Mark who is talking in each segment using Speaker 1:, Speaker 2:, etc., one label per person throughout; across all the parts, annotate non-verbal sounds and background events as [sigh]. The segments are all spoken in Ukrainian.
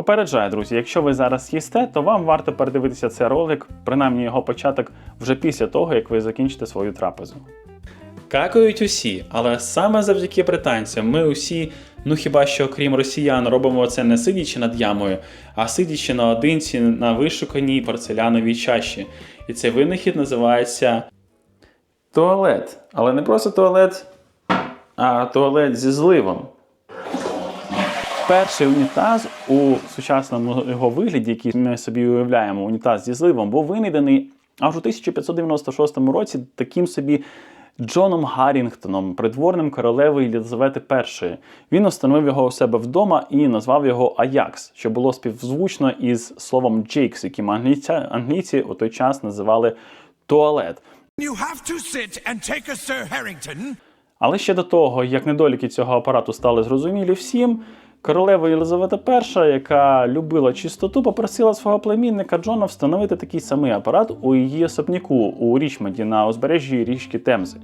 Speaker 1: Попереджаю, друзі, якщо ви зараз їсте, то вам варто передивитися цей ролик, принаймні його початок, вже після того, як ви закінчите свою трапезу. Какають усі, але саме завдяки британцям ми усі, ну хіба що крім росіян, робимо це не сидячи над ямою, а сидячи наодинці на вишуканій порцеляновій чаші. І цей винахід називається туалет. Але не просто туалет, а туалет зі зливом. Перший унітаз у сучасному його вигляді, який ми собі уявляємо, унітаз зі зливом, був винайдений аж у 1596 році таким собі Джоном Гаррінгтоном, придворним королеви Єлизавети І. Він встановив його у себе вдома і назвав його Аякс, що було співзвучно із словом Джейкс, яким англійці у той час називали туалет.
Speaker 2: You have to sit and take a Sir Harrington.
Speaker 1: Але ще до того, як недоліки цього апарату стали зрозумілі всім, королева Єлизавета І, яка любила чистоту, попросила свого племінника Джона встановити такий самий апарат у її особняку у Річмонді на узбережжі річки Темзи.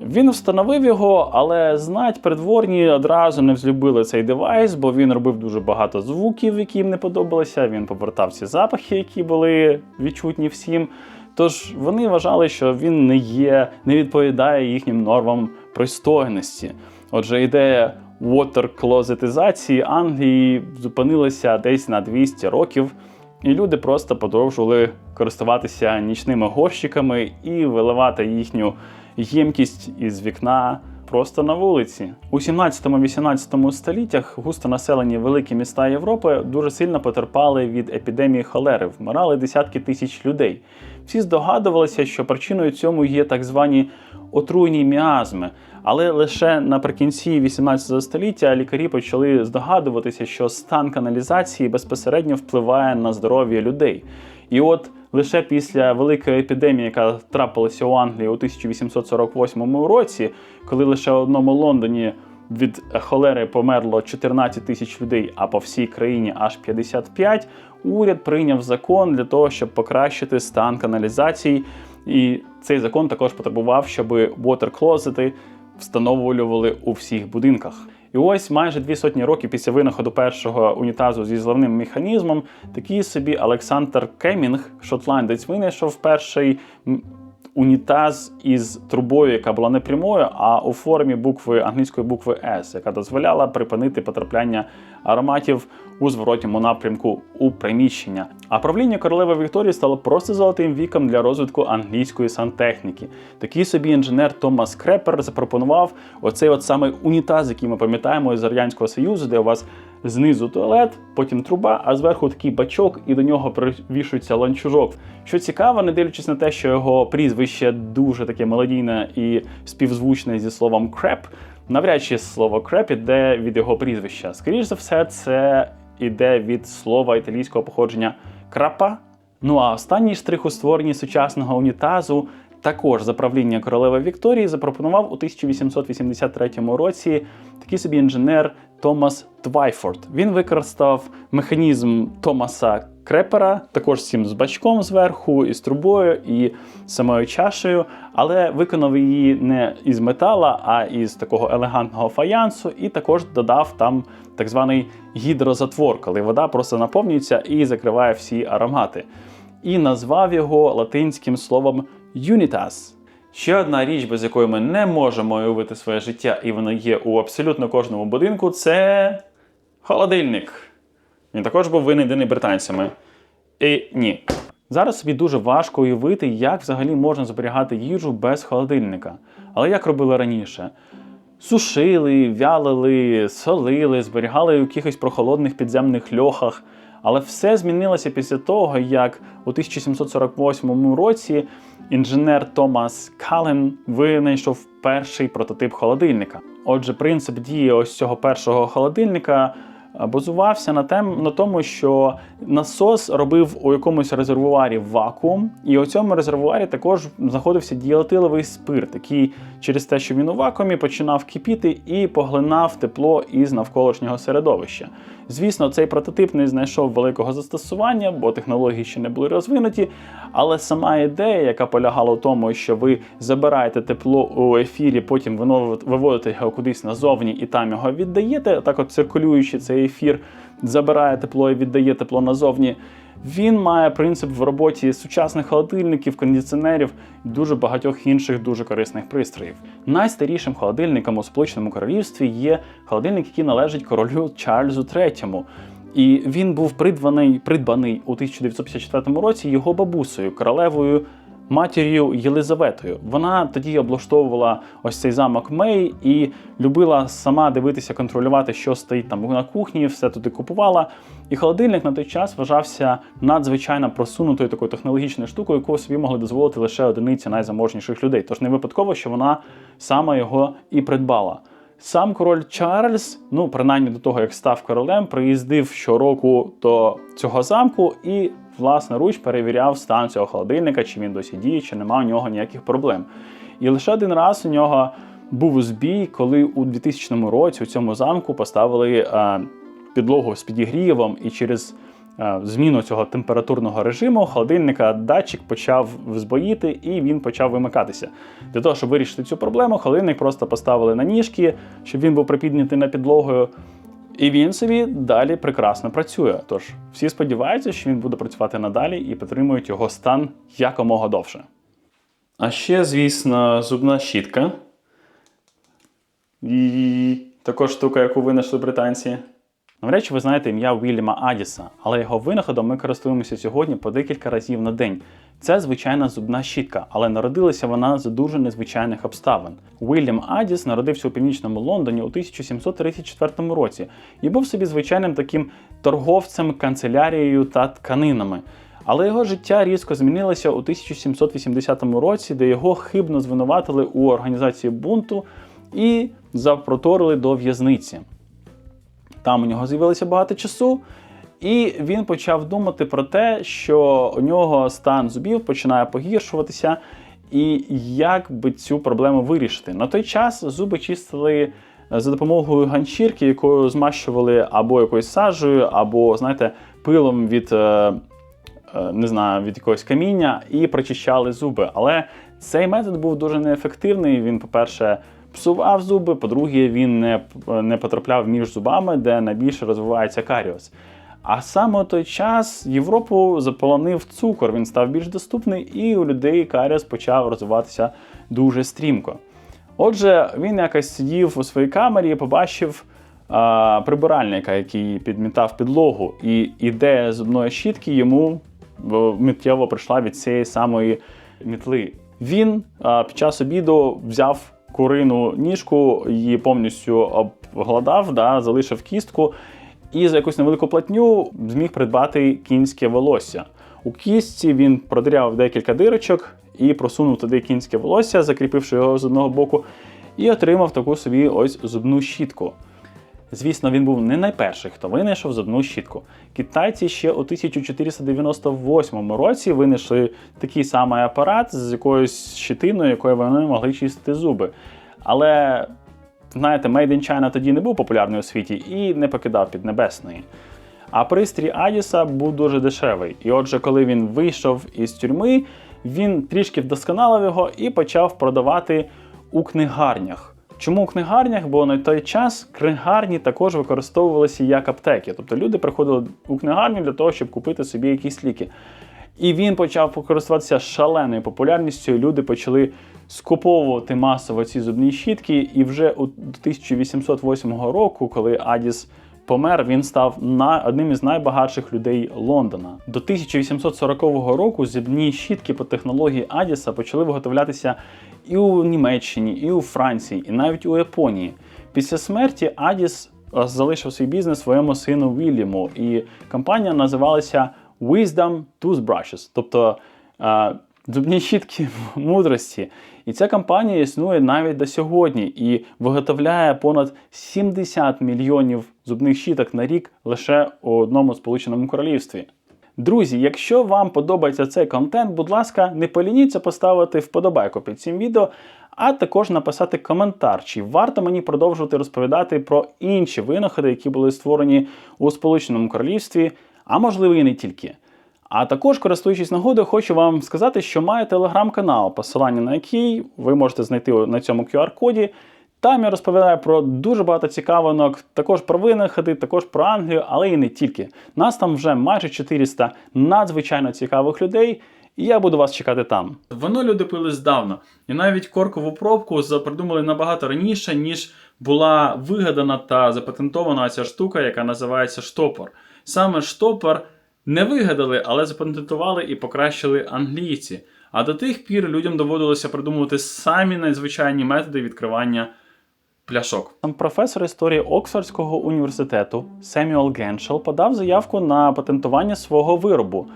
Speaker 1: Він встановив його, але знать придворні одразу не взлюбили цей девайс, бо він робив дуже багато звуків, які їм не подобалися. Він повертав ці запахи, які були відчутні всім. Тож вони вважали, що він не є, не відповідає їхнім нормам пристойності. Отже, ідея water-клозетизації Англії зупинилася десь на 200 років, і люди просто продовжували користуватися нічними горщиками і виливати їхню ємкість із вікна просто на вулиці. У 17-18 століттях густонаселені великі міста Європи дуже сильно потерпали від епідемії холери, вмирали десятки тисяч людей. Всі здогадувалися, що причиною цьому є так звані отруйні міазми. Але лише наприкінці 18 століття лікарі почали здогадуватися, що стан каналізації безпосередньо впливає на здоров'я людей. І от лише після великої епідемії, яка трапилася у Англії у 1848 році, коли лише в одному Лондоні від холери померло 14 тисяч людей, а по всій країні аж 55, уряд прийняв закон для того, щоб покращити стан каналізації. І цей закон також потребував, щоб water-клозети встановлювали у всіх будинках. І ось майже дві сотні років після винаходу першого унітазу зі зливним механізмом, такий собі Олександр Кемінг, шотландець, винайшов перший унітаз із трубою, яка була не прямою, а у формі букви англійської букви S, яка дозволяла припинити потрапляння ароматів у зворотньому напрямку у приміщення. А правління королеви Вікторії стало просто золотим віком для розвитку англійської сантехніки. Такий собі інженер Томас Крепер запропонував оцей от саме унітаз, який ми пам'ятаємо із радянського союзу, де у вас знизу туалет, потім труба, а зверху такий бачок, і до нього привішується ланчужок. Що цікаво, не дивлячись на те, що його прізвище дуже таке мелодійне і співзвучне зі словом креп. Навряд чи слово креп іде від його прізвища. Скоріше за все, це іде від слова італійського походження крапа. Ну а останній штрих у створенні сучасного унітазу також за правління королеви Вікторії запропонував у 1883 році такий собі інженер Томас Твайфорд. Він використав механізм Томаса Крепера, також з цим з бачком зверху, із трубою і самою чашею, але виконав її не із метала, а із такого елегантного фаянсу, і також додав там так званий гідрозатвор, коли вода просто наповнюється і закриває всі аромати. І назвав його латинським словом Unitas. Ще одна річ, без якої ми не можемо уявити своє життя, і вона є у абсолютно кожному будинку, це холодильник. Він також був винайдений британцями. І ні. Зараз собі дуже важко уявити, як взагалі можна зберігати їжу без холодильника. Але як робили раніше? Сушили, вялили, солили, зберігали у якихось прохолодних підземних льохах. Але все змінилося після того, як у 1748 році інженер Томас Кален винайшов перший прототип холодильника. Отже, принцип дії ось цього першого холодильника базувався на тем, на тому, що насос робив у якомусь резервуарі вакуум, і у цьому резервуарі також знаходився діатиловий спирт, який через те, що він у вакуумі, починав кипіти і поглинав тепло із навколишнього середовища. Звісно, цей прототип не знайшов великого застосування, бо технології ще не були розвинуті. Але сама ідея, яка полягала в тому, що ви забираєте тепло у ефірі, потім виводите його кудись назовні і там його віддаєте, так от циркулюючи цей ефір, забирає тепло і віддає тепло назовні. Він має принцип в роботі сучасних холодильників, кондиціонерів і дуже багатьох інших дуже корисних пристроїв. Найстарішим холодильником у Сполученому Королівстві є холодильник, який належить королю Чарльзу III. І він був придбаний, придбаний у 1954 році його бабусею, королевою матір'ю Єлизаветою. Вона тоді облаштовувала ось цей замок Мей і любила сама дивитися, контролювати, що стоїть там на кухні, все туди купувала. І холодильник на той час вважався надзвичайно просунутою такою технологічною штукою, яку собі могли дозволити лише одиниці найзаможніших людей. Тож не випадково, що вона саме його і придбала. Сам король Чарльз, ну принаймні до того, як став королем, приїздив щороку до цього замку і власноруч перевіряв стан цього холодильника, чи він досі діє, чи немає у нього ніяких проблем. І лише один раз у нього був збій, коли у 2000 році у цьому замку поставили е, підлогу з підігрівом, і через е, зміну цього температурного режиму холодильника датчик почав збоїти і він почав вимикатися. Для того, щоб вирішити цю проблему, холодильник просто поставили на ніжки, щоб він був припіднятий над підлогою. І він собі далі прекрасно працює. Тож всі сподіваються, що він буде працювати надалі і підтримують його стан якомога довше. А ще, звісно, зубна щітка. І також штука, яку винайшли британці. Навряд чи ви знаєте ім'я Вільяма Адіса, але його винаходом ми користуємося сьогодні по декілька разів на день. Це звичайна зубна щітка, але народилася вона за дуже незвичайних обставин. Вільям Адіс народився у північному Лондоні у 1734 році і був собі звичайним таким торговцем, канцелярією та тканинами. Але його життя різко змінилося у 1780 році, де його хибно звинуватили у організації бунту і запроторили до в'язниці. Там у нього з'явилося багато часу, і він почав думати про те, що у нього стан зубів починає погіршуватися, і як би цю проблему вирішити. На той час зуби чистили за допомогою ганчірки, якою змащували або якоюсь сажею, або, знаєте, пилом від. е, е, Не знаю, від якогось каміння і прочищали зуби. Але цей метод був дуже неефективний. Він, по-перше, псував зуби, по-друге, він не, не потрапляв між зубами, де найбільше розвивається каріус. А саме той час Європу заполонив цукор, він став більш доступний, і у людей каріус почав розвиватися дуже стрімко. Отже, він якось сидів у своїй камері і побачив а, прибиральника, який підмітав підлогу, і ідея зубної щітки йому е, миттєво прийшла від цієї самої мітли. Він а, під час обіду взяв курину ніжку, її повністю обгладав, да, залишив кістку, і за якусь невелику платню зміг придбати кінське волосся. У кістці він продиряв декілька дирочок і просунув туди кінське волосся, закріпивши його з одного боку, і отримав таку собі ось зубну щітку. Звісно, він був не найперший, хто винайшов зубну щітку. Китайці ще у 1498 році винайшли такий самий апарат з якоюсь щитиною, якою вони могли чистити зуби. Але, знаєте, Made in China тоді не був популярний у світі і не покидав Піднебесної. А пристрій Адіса був дуже дешевий. І отже, коли він вийшов із тюрми, він трішки вдосконалив його і почав продавати у книгарнях. Чому у книгарнях? Бо на той час книгарні також використовувалися як аптеки. Тобто люди приходили у книгарню для того, щоб купити собі якісь ліки. І він почав користуватися шаленою популярністю. і Люди почали скуповувати масово ці зубні щітки. І вже у 1808 року, коли Адіс помер, він став одним із найбагатших людей Лондона. До 1840 року зубні щітки по технології Адіса почали виготовлятися і у Німеччині, і у Франції, і навіть у Японії. Після смерті Адіс е, залишив свій бізнес своєму сину Вільяму, і компанія називалася Wisdom Toothbrushes, тобто е, зубні щітки [laughs] мудрості. І ця компанія існує навіть до сьогодні і виготовляє понад 70 мільйонів зубних щіток на рік лише у одному сполученому королівстві. Друзі, якщо вам подобається цей контент, будь ласка, не полініться поставити вподобайку під цим відео, а також написати коментар, чи варто мені продовжувати розповідати про інші винаходи, які були створені у Сполученому Королівстві, а можливо і не тільки. А також, користуючись нагодою, хочу вам сказати, що маю телеграм-канал, посилання на який ви можете знайти на цьому QR-коді. Там я розповідаю про дуже багато цікавинок, також про винаходи, також про Англію, але і не тільки. Нас там вже майже 400 надзвичайно цікавих людей, і я буду вас чекати там. Воно люди пили здавна, і навіть коркову пробку придумали набагато раніше, ніж була вигадана та запатентована ця штука, яка називається штопор. Саме штопор не вигадали, але запатентували і покращили англійці. А до тих пір людям доводилося придумувати самі надзвичайні методи відкривання пляшок. Там професор історії Оксфордського університету Семюел Геншел подав заявку на патентування свого виробу.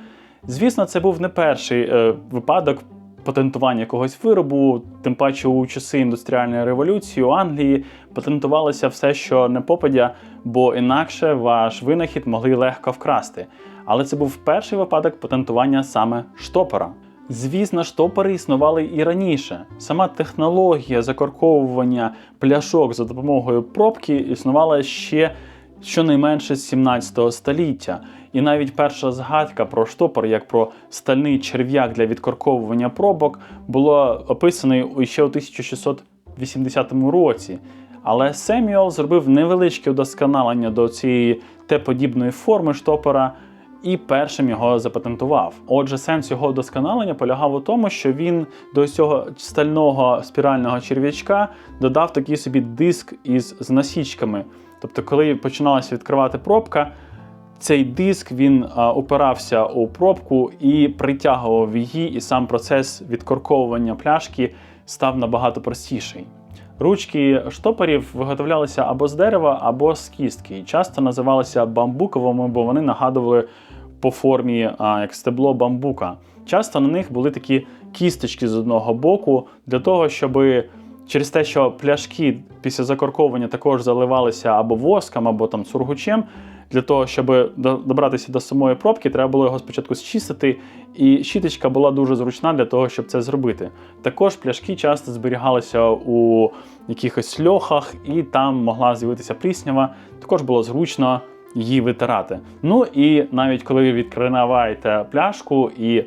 Speaker 1: Звісно, це був не перший е, випадок патентування якогось виробу, тим паче у часи індустріальної революції у Англії патентувалося все, що не попадя, бо інакше ваш винахід могли легко вкрасти. Але це був перший випадок патентування саме штопора. Звісно, штопори існували і раніше. Сама технологія закорковування пляшок за допомогою пробки існувала ще щонайменше з 17 століття. І навіть перша згадка про штопор, як про стальний черв'як для відкорковування пробок, було описаний ще у 1680 році. Але Семюел зробив невеличке удосконалення до цієї Т-подібної форми штопора і першим його запатентував. Отже, сенс його удосконалення полягав у тому, що він до цього стального спірального черв'ячка додав такий собі диск із з насічками. Тобто, коли починалася відкривати пробка, цей диск він а, упирався у пробку і притягував її, і сам процес відкорковування пляшки став набагато простіший. Ручки штопорів виготовлялися або з дерева, або з кістки. І часто називалися бамбуковими, бо вони нагадували по формі а, як стебло бамбука. Часто на них були такі кісточки з одного боку, для того, щоб через те, що пляшки після закорковування також заливалися або воском, або там сургучем. Для того, щоб до- добратися до самої пробки, треба було його спочатку зчистити, і щіточка була дуже зручна для того, щоб це зробити. Також пляшки часто зберігалися у якихось льохах, і там могла з'явитися пліснява. Також було зручно її витирати. Ну і навіть коли ви відкриваєте пляшку і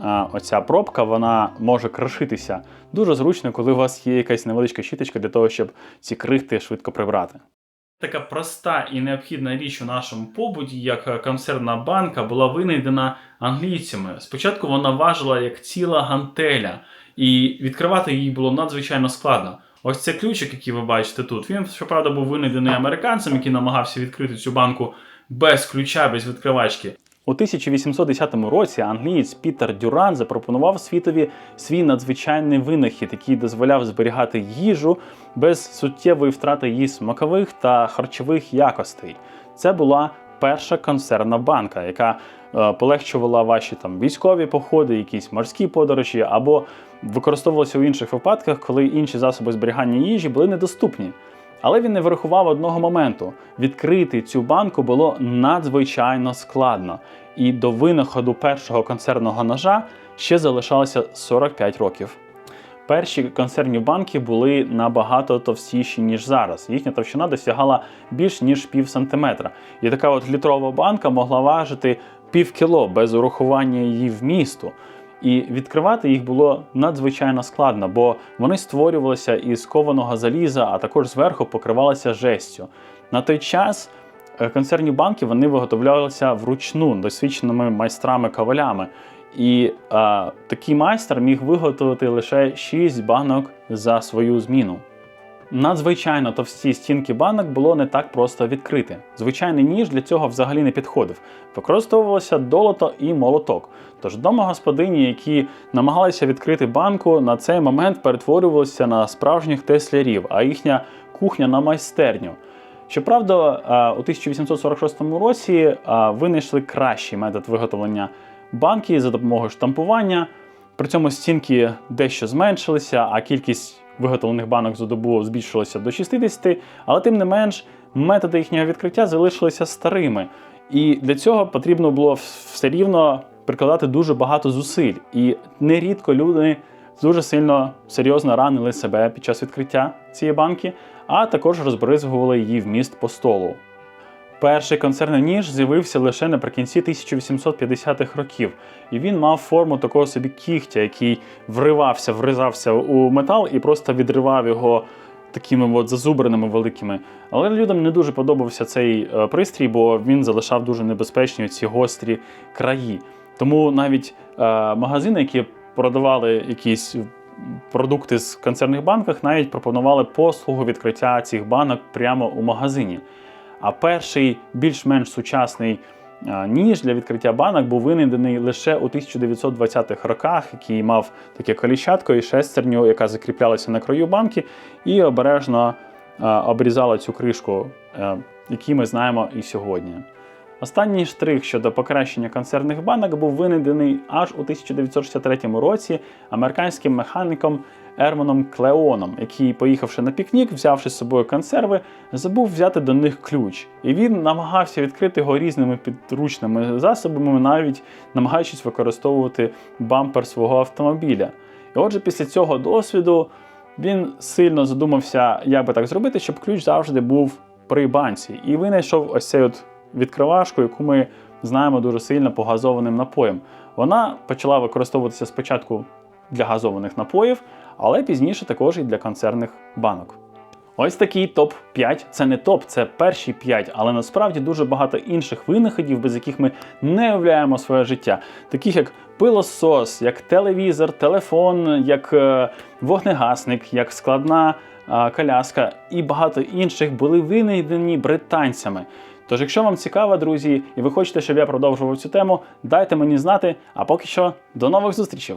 Speaker 1: а, оця пробка вона може кришитися. Дуже зручно, коли у вас є якась невеличка щіточка для того, щоб ці крихти швидко прибрати. Така проста і необхідна річ у нашому побуті, як консервна банка, була винайдена англійцями. Спочатку вона важила як ціла гантеля, і відкривати її було надзвичайно складно. Ось цей ключик, який ви бачите тут, він, щоправда, був винайдений американцем, який намагався відкрити цю банку без ключа, без відкривачки. У 1810 році англієць Пітер Дюран запропонував світові свій надзвичайний винахід, який дозволяв зберігати їжу без суттєвої втрати її смакових та харчових якостей. Це була перша консервна банка, яка е, полегшувала ваші там військові походи, якісь морські подорожі, або використовувалася у інших випадках, коли інші засоби зберігання їжі були недоступні. Але він не врахував одного моменту: відкрити цю банку було надзвичайно складно, і до винаходу першого консервного ножа ще залишалося 45 років. Перші консервні банки були набагато товстіші, ніж зараз. Їхня товщина досягала більш ніж пів сантиметра. І така от літрова банка могла важити пів кіло без урахування її вмісту. І відкривати їх було надзвичайно складно, бо вони створювалися із кованого заліза, а також зверху покривалися жестю. На той час е, консервні банки вони виготовлялися вручну досвідченими майстрами-ковалями. І е, такий майстер міг виготовити лише 6 банок за свою зміну. Надзвичайно товсті стінки банок було не так просто відкрити. Звичайний ніж для цього взагалі не підходив. Використовувалося долото і молоток. Тож домогосподині, які намагалися відкрити банку, на цей момент перетворювалися на справжніх теслярів, а їхня кухня на майстерню. Щоправда, у 1846 році винайшли кращий метод виготовлення банки за допомогою штампування. При цьому стінки дещо зменшилися, а кількість виготовлених банок за добу збільшилася до 60, але тим не менш методи їхнього відкриття залишилися старими. І для цього потрібно було все рівно прикладати дуже багато зусиль. І нерідко люди дуже сильно серйозно ранили себе під час відкриття цієї банки, а також розбризгували її вміст по столу. Перший концерний ніж з'явився лише наприкінці 1850-х років, і він мав форму такого собі кігтя, який вривався, вризався у метал і просто відривав його такими от зазубреними великими. Але людям не дуже подобався цей е, пристрій, бо він залишав дуже небезпечні ці гострі краї. Тому навіть е, магазини, які продавали якісь продукти з консервних банках, навіть пропонували послугу відкриття цих банок прямо у магазині. А перший більш-менш сучасний е, ніж для відкриття банок був винайдений лише у 1920-х роках, який мав таке коліщатко і шестерню, яка закріплялася на краю банки, і обережно е, обрізала цю кришку, е, які ми знаємо і сьогодні. Останній штрих щодо покращення консервних банок був винайдений аж у 1963 році американським механіком Ермоном Клеоном, який, поїхавши на пікнік, взявши з собою консерви, забув взяти до них ключ. І він намагався відкрити його різними підручними засобами, навіть намагаючись використовувати бампер свого автомобіля. І отже, після цього досвіду він сильно задумався, як би так зробити, щоб ключ завжди був при банці. І винайшов ось цей от відкривашку, яку ми знаємо дуже сильно по газованим напоям. Вона почала використовуватися спочатку для газованих напоїв, але пізніше також і для консервних банок. Ось такий топ-5. Це не топ, це перші 5, але насправді дуже багато інших винаходів, без яких ми не уявляємо своє життя, таких як пилосос, як телевізор, телефон, як е, вогнегасник, як складна е, коляска і багато інших були винайдені британцями. Тож, якщо вам цікаво, друзі, і ви хочете, щоб я продовжував цю тему, дайте мені знати. А поки що до нових зустрічей!